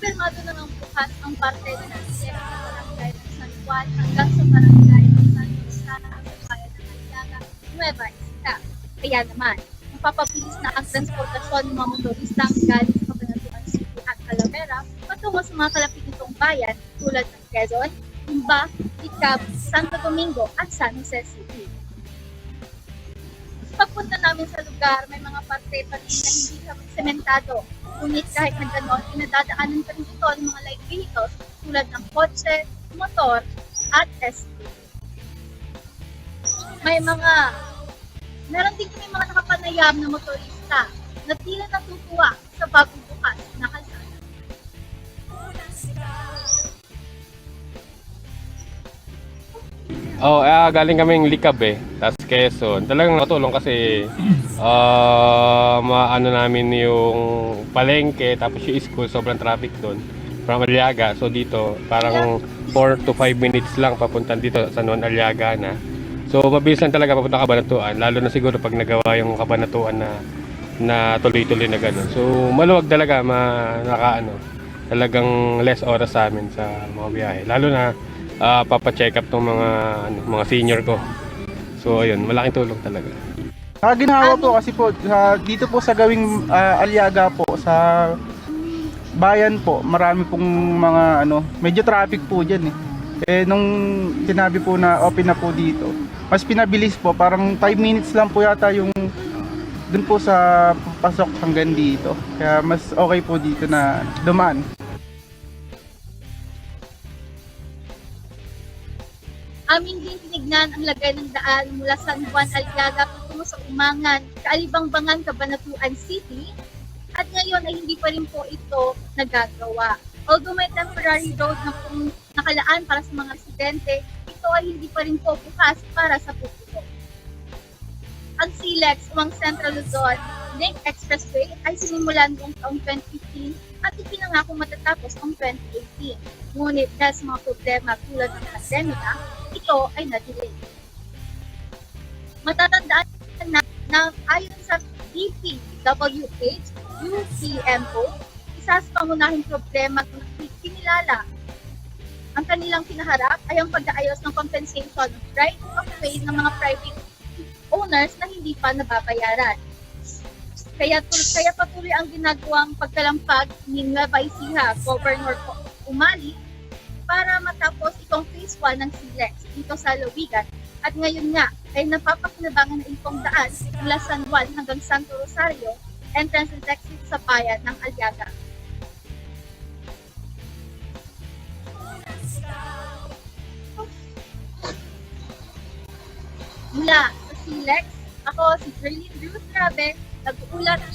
kumpirmado na ng bukas ang parte nasiyak sa barangay ng San Juan hanggang sa barangay ng San Cristana sa bayan ng Aliaga, Nueva Ecija. Kaya naman, mapapabilis na ang transportasyon ng mga motoristang galing sa Cabanatuan City at Calavera patungo sa mga kalapit nitong bayan tulad ng Quezon, Imba, Icab, Santo Domingo at San Jose City. Pagpunta namin sa lugar, may mga parte pa rin na hindi kami sementado. Ngunit kahit na gano'n, pinadadaanan pa rin ito ng mga light vehicles tulad ng kotse, motor, at SUV. May mga, meron din kami mga nakapanayam na motorista na tila natutuwa Oh, ah, galing kaming Likab eh. Tapos Quezon. Talagang nakatulong kasi ah maano namin yung palengke tapos yung school sobrang traffic doon. From Aliaga. So dito parang 4 to 5 minutes lang papunta dito sa Juan Aliaga na. So mabilis lang talaga papunta Kabanatuan lalo na siguro pag nagawa yung Kabanatuan na na tuloy-tuloy na gano'n. So maluwag talaga ma naka ano talagang less oras sa amin sa mga biyahe. Lalo na ah papa-check up tong mga ano, mga senior ko. So ayun, malaking tulong talaga. Ah, ginawa po kasi po sa dito po sa gawing ah, Aliaga po sa bayan po, marami pong mga ano, medyo traffic po diyan eh. Eh nung sinabi po na open na po dito, mas pinabilis po, parang 5 minutes lang po yata yung dun po sa pasok hanggang dito. Kaya mas okay po dito na dumaan. Amin din tinignan ang lagay ng daan mula San Juan Aliaga patungo sa Umangan, Kaalibangbangan, Cabanatuan City. At ngayon ay hindi pa rin po ito nagagawa. Although may temporary road na pong nakalaan para sa mga residente, ito ay hindi pa rin po bukas para sa publiko. Ang SILEX o ang Central Luzon Link Expressway ay sinimulan noong taong 2015 at ipinangako matatapos noong 2018. Ngunit dahil sa mga problema tulad ng pandemika, ito ay na-delay. Matatandaan na, na ayon sa DPWH, UPMO, isa sa pangunahing problema kung kinilala ang kanilang pinaharap ay ang pag-aayos ng compensation of right of way ng mga private owners na hindi pa nababayaran. Kaya, kaya patuloy ang ginagawang pagkalampag ni Nueva Ecija, Governor Umali, para matapos itong phase 1 ng SILEX dito sa Lobigan. At ngayon nga ay napapakinabangan na itong daan mula San Juan hanggang Santo Rosario, entrance and exit sa bayan ng Aliaga. Mula sa SILEX, ako si Jerlyn Ruth Rabe, nag-uulat para sa